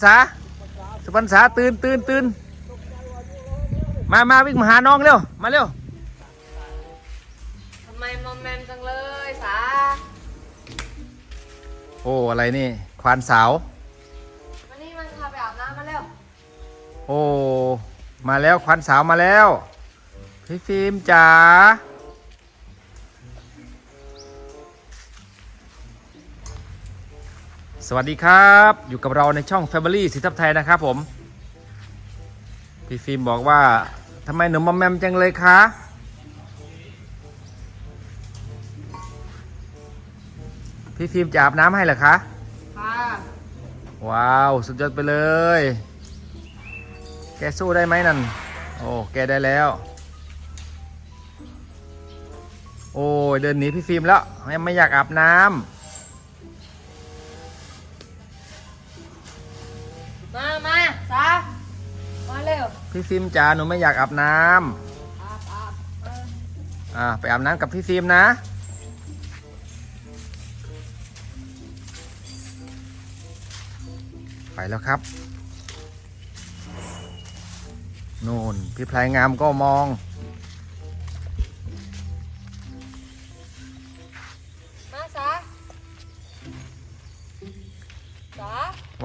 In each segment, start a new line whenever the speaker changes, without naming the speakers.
ษาสุพรรษาตื่นตื่นตื่นมามาวิ่งมาหาน้องเร็ว มาเร็ว
ทำไมมอมแมมจังเลยสา
โอ้อะไรนี่ ควานสาว
วันนี้มันพาไปอาบน้ำมาเร็ว
โอ้ มาแล้วควานสาวมาแล้ว พี่ฟิล์มจ๋า สวัสดีครับอยู่กับเราในช่อง Family สิทับไทยนะครับผม พี่ฟิล์มบอกว่าทำไมหนูมอมแมมจังเลยคะพี่ฟิล์มจะอาบน้ำให้เหรอคะ
ค่ะ
ว้าว สุดยอดไปเลย แกสู้ได้ไหมนั่น โอ้ แกได้แล้ว โอ้ยเดินหนีพี่ฟิล์มแล้วไม่ไม่อยากอาบน้
ม
พี่ฟิล์มจ๋าหนูไม่อยากอาบน้
อาบอาบเออำ
อ่าไปอาบน้ำกับพี่ฟิล์มนะไปแล้วครับโน่นพี่พลายงามก็มอง
มาสาสา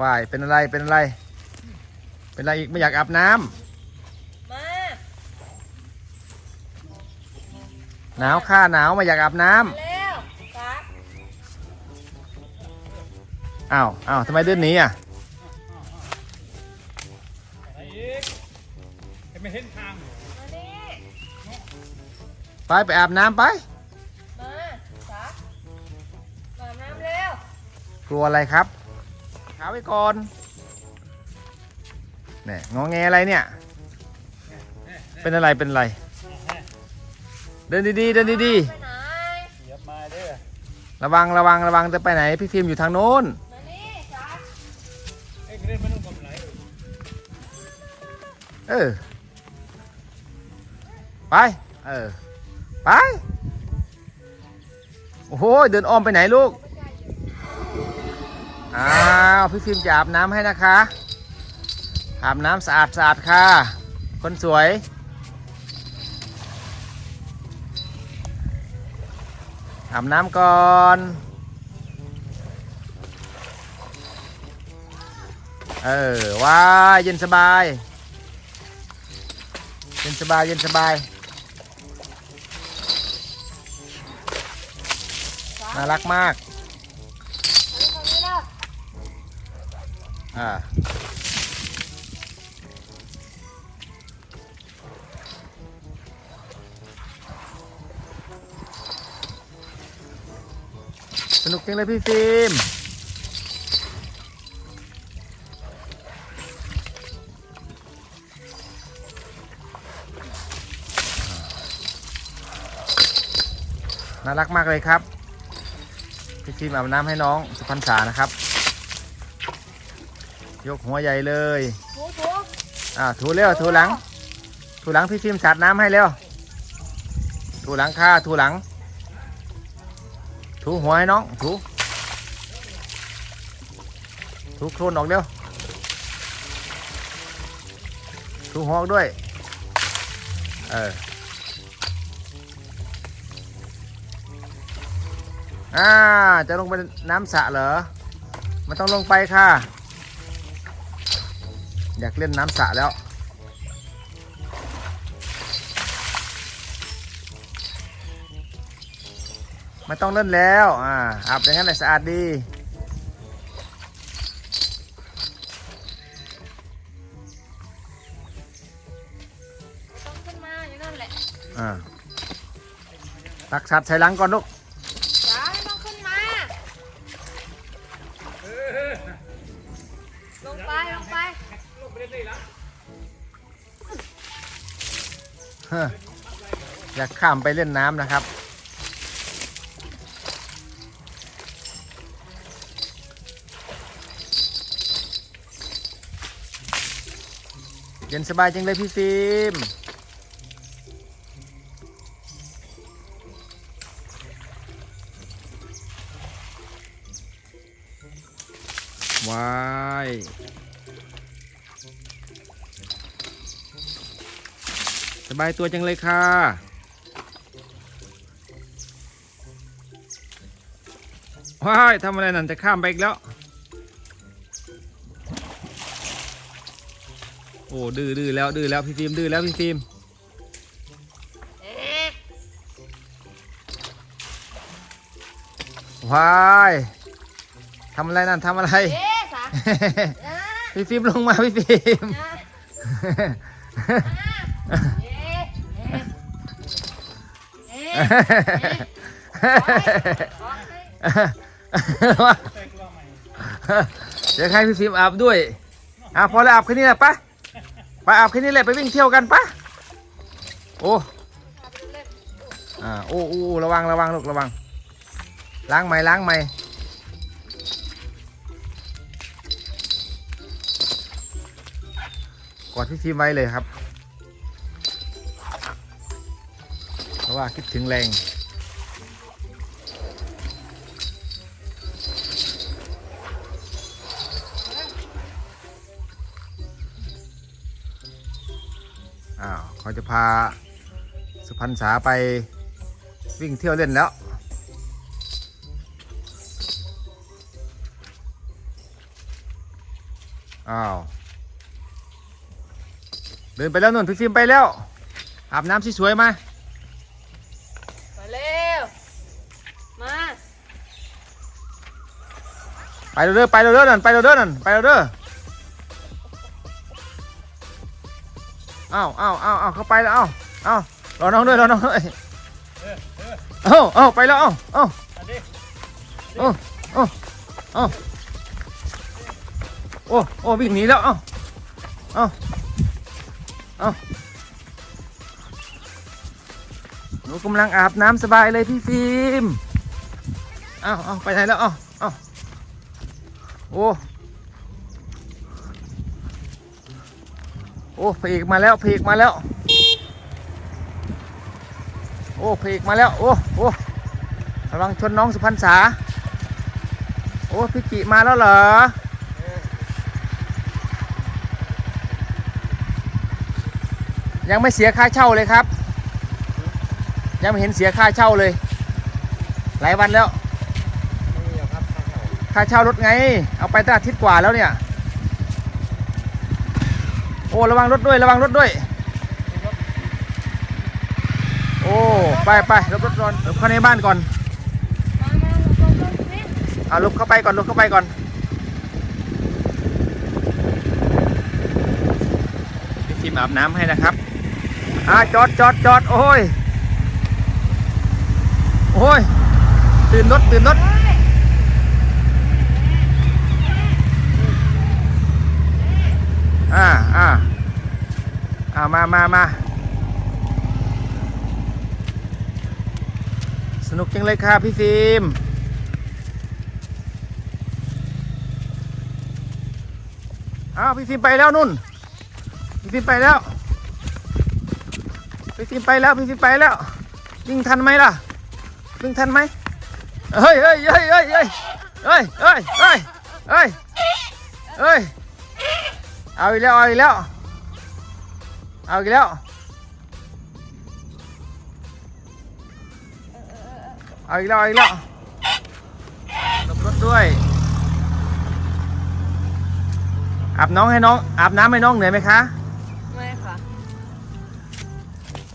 ว่ายเป็นอะไรเป็นอะไร เป็นอะไรอีกไม่อยากอาบน้ำ
มา
หนาวข้าหนาวไม่อยากอาบน้ำ
เร็วสา
อ้าวอ้าวทำไมเดินหนีอะ
อะไรอีกไม่เห็นทาง
มานี่
ไปไปอาบน้ำไป
มาสามาอาบน้ำเร็ว
กลัวอะไรครับขาไว้ก่อนเนี่ยงอแงอะไรเนี่ย เป็นอะไรเป็นอะไร เดินดีๆเดินดี
ไปไหน
เหยียบมาเด้อ
ๆระวังระวังระวังจะไปไหนพี่ฟิล์มอยู่ทางโน้น
มานี่สา
เอ้ยเล่นมันต้องกำไร
เออ ไป เออ ไป โอ้โห เดินอ้อมไปไหนลูก อ้าว พี่ฟิล์มจะอาบน้ำให้นะคะ อาบน้ำสะอาดสะอาดค่ะ คนสวย อาบน้ำก่อนเออว้ายเย็นสบาย เย็นสบายเย็นสบาย น่ารักมาก อ่า นุกจังเลยพี่ฟิล์มน่ารักมากเลยครับพี่ฟิล์มอาบน้ำให้น้องสุพรรษานะครับ ยกหัวใหญ่เลย
ถูถู
อ่าถูเร็วถูหลัง ถูหลังพี่ฟิล์มสาดน้ำให้เร็วถูหลังค่ะถูหลัง ถูหัวให้น้องถูถูโคลนออกเร็วถูหัวอกด้วย เอออ่าจะลงไปน้ำสระเหรอ มันต้องลงไปค่ะ อยากเล่นน้ำสระแล้ว ไม่ต้องเล่นแล้วอ่าอาบอย่างนั้นแหละสะอาดดี
ต้องขึ้นมาอยู่นั่นแหละ
อ่าตักสัตว์ใส่หลังก่อนลูก
สาไม่ต้องขึ้นมา ลงไปลงไป
ลงไปเล่นได้ละ
เฮ้ออยากข้ามไปเล่นน้ำนะครับ เย็นสบายจังเลยพี่ฟิล์มวายสบายตัวจังเลยค่ะว้ายทำอะไรนั่นจะข้ามไปอีกแล้ว โอ้ดื้อดื้อแล้วดื้อแล้วพี่ฟิล์มดื้อแล้วพี่ฟิล์ม
เอ๊ะ
ว้ายทำอะไรนั่นทำอะไร
เอ๊ะสาอ่า
พี่ฟิล์มลงมาพี่ฟิล์ม
อ่าเอ๊ะเอ๊ะเอ๊ะขอให้
ใส่กล้องใหม่
เดี๋ยวให้พี่ฟิล์มอาบด้วยอะพอแล้วอาบแค่นี้แหละปะ ไปอาบแค่นี้แหละไปวิ่งเที่ยวกันปะโอ้อ่าโอ้โอ้ระวังระวังลูกระวัง ล้างไหมล้างไหมกอดพี่ฟิล์มไว้เลยครับ เพราะว่าคิดถึงแรง เขาจะพาสุพรรณษาไปวิ่งเที่ยวเล่นแล้ว อ้าว เดินไปแล้วนุ่นพี่ฟิล์มไปแล้ว อาบน้ำสวยๆมา
มาเร็ว มา
ไปเด้อไปเด้อนั่นไปเด้อนั่นไปเด้อ อ้าวอ้าวอ้าวอ้าวเข้าไปแล้วอ้าวอ้าวรอน้องด้วยรอน้องด้วย
เออเออ
เอ้าเอ้าไปแล้วเอ้าเอ้าเอ้าเอ้าเอ้าโอ้โอ้วิ่งหนีแล้วเอ้าเอ้าเอ้าหนูกำลังอาบน้ำสบายเลยพี่ฟิล์มเอ้าเอ้าไปไหนแล้วเอ้าเอ้าโอ้ โอ้เพกมาแล้วเพกมาแล้ว โอ้เพกมาแล้วโอ้โอ้ระวังชนน้องสุพรรณษา โอ้พี่จิมาแล้วเหรอยังไม่เสียค่าเช่าเลยครับ ยังไม่เห็นเสียค่าเช่าเลย หลายวันแล้ว ค่าเช่ารถไง เอาไปตั้งอาทิตย์กว่าแล้วเนี่ยโอ้ระวังรถด้วยระวังรถด้วย โอ้ไปไปรถรถรอนหลบเข้าในบ้านก่อนเอาหลบเข้าไปก่อนหลบเข้าไปก่อนพี่ฟิล์มอาบน้ำให้นะครับอ่าจอดจอดจอดโอ้ยโอ้ยตื่นรถตื่นรถอ่าอ่า อ่ามามามาสนุกจังเลยค่ะพี่ฟิล์มอ้าวพี่ฟิล์มไปแล้วนุ่น พี่ฟิล์มไปแล้ว พี่ฟิล์มไปแล้ว พี่ฟิล์มไปแล้ววิ่งทันไหมล่ะวิ่งทันไหมเฮ้ยเฮ้ยเฮ้ยเฮ้ยเฮ้ยเฮ้ยเฮ้ยเฮ้ยเฮ้ยเฮ้ยเอาอีกแล้วเอาอีกแล้ว เอาอีกแล้ว เอาอีกแล้วเอาอีกแล้วหลบรถด้วย อาบน้องให้น้อง อาบน้ำให้น้องเหนื่อยไหมคะ
ไม่ค่ะ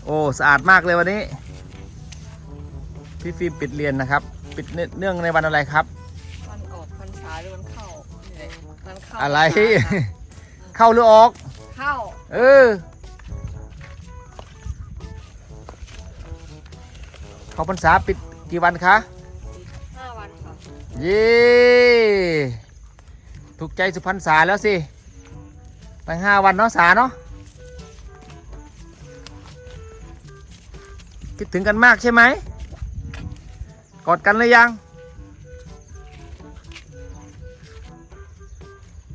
โอ้ สะอาดมากเลยวันนี้ พี่ฟิล์มปิดเรียนนะครับ ปิดเนื่องในวันอะไรครับ
วันออกพรรษาหรือวันเข้านี่แหละวันเข้า
อะไร
พรรษาค่ะ
เข้าหรือออก
เข้า
เออ เข้าพรรษาปิดกี่วันคะ
ห้าวันค่ะ
เย้ถูกใจสุพรรณษาแล้วสิตั้งห้าวันเนาะสาเนาะคิดถึงกันมากใช่ไหมกอดกันหรือยัง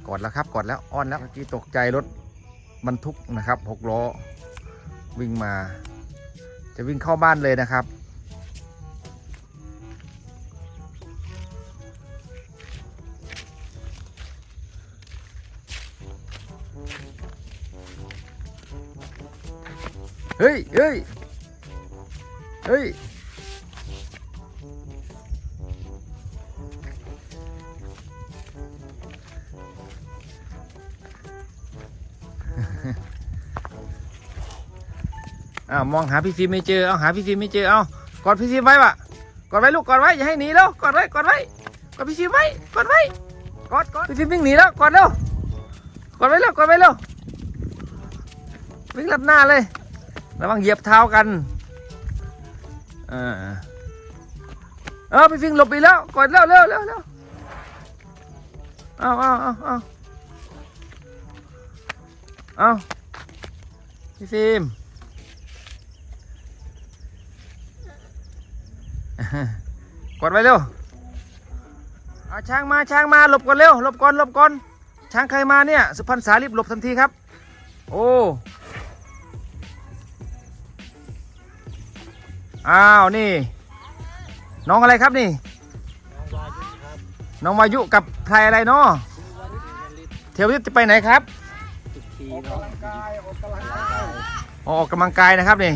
กอดแล้วครับกอดแล้วอ้อนแล้วเมื่อกี้ตกใจรถบรรทุกนะครับหกล้อวิ่งมา จะวิ่งเข้าบ้านเลยนะครับ เฮ้ยเฮ้ยเฮ้ยอ้าวมองหาพี่ฟิล์มไม่เจอ เอาหาพี่ฟิล์มไม่เจอ เอากอดพี่ฟิล์มไว้ปะกอดไว้ลูกกอดไว้อย่าให้หนีแล้วกอดไว้กอดไว้กอดพี่ฟิล์มไว้กอดไว้กอดกอดพี่ฟิล์มวิ่งหนีแล้วกอดเร็วกอดไว้เร็วกอดไว้เร็ววิ่งรับหน้าเลย ระวังเหยียบเท้ากันเออเออพี่ฟิล์มหลบไปแล้วกดเร็วเร็วเร็วเร็วเอาเอาเอาเอาเอาพี่ฟิล์มกดไว้เร็วเอาช้างมาช้างมาหลบก่อนเร็วหลบก่อนหลบก่อนช้างใครมาเนี่ยสุพรรณษารีบหลบทันทีครับ โอ้ อ้าวนี่ น้องอะไรครับนี่ น้องวายุกับใครอะไรเนาะเที่ยวจะไปไหนครับ
ออกกำลังกาย
นะครับนี่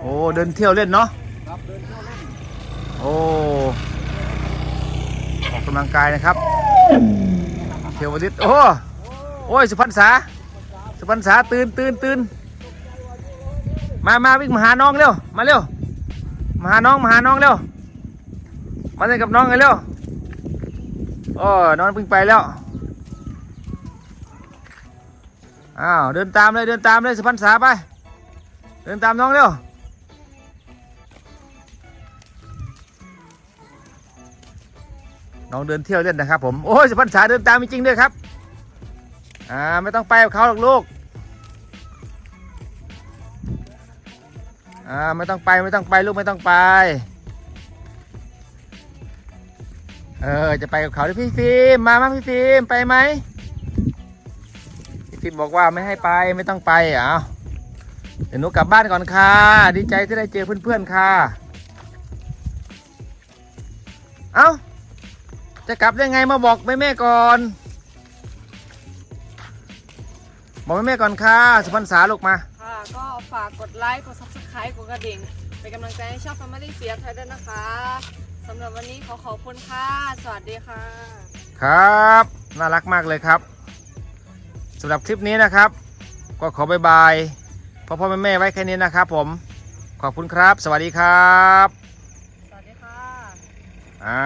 โอ้เดินเที่ยวเล่นเนาะโอ้ออกกำลังกายนะครับ เทววันนี้โอ้โอ้ยสุพรรณษาสุพรรณษาตื่นตื่นตื่น มามาวิ่งมาหาน้องเร็ว มาเร็ว มาหาน้องมาหาน้องเร็ว มาเล่นกับน้องกันเร็วโอ้น้องเพิ่งไปแล้ว อ้าว เดินตามเลย เดินตามเลยสุพรรษาไป เดินตามน้องเร็ว น้องเดินเที่ยวเล่นนะครับผม โอ้ยสุพรรษาเดินตามจริงๆด้วยครับ อ่า ไม่ต้องไปกับเขาหรอกลูก อ่าไม่ต้องไปไม่ต้องไปลูกไม่ต้องไป เออจะไปกับเขาด้วยพี่ฟิล์มมามาพี่ฟิล์มไปไหมพี่ฟิล์มบอกว่าไม่ให้ไปไม่ต้องไปอะเดี๋ยวหนูกลับบ้านก่อนค่ะ ดีใจที่ได้เจอเพื่อนๆค่ะ เอ้า จะกลับได้ไงมาบอกแม่แม่ก่อน บอกแม่แม่ก่อนค่ะ สุพรรณษาลูกมา
ก็ฝากกดไลค์ กด subscribe กดกระดิ่ง เป็นกำลังใจให้ช่อง Family เสียไทยด้วยนะคะสำหรับวันนี้ขอขอบคุณค่ะ สวัสดีค่ะ
ครับ น่ารักมากเลยครับสำหรับคลิปนี้นะครับ ก็ขอบายบายพ่อพ่อแม่แม่ๆไว้แค่นี้นะครับผม ขอบคุณครับ สวัสดีครับ
สวัสดีค่ะ
อ่า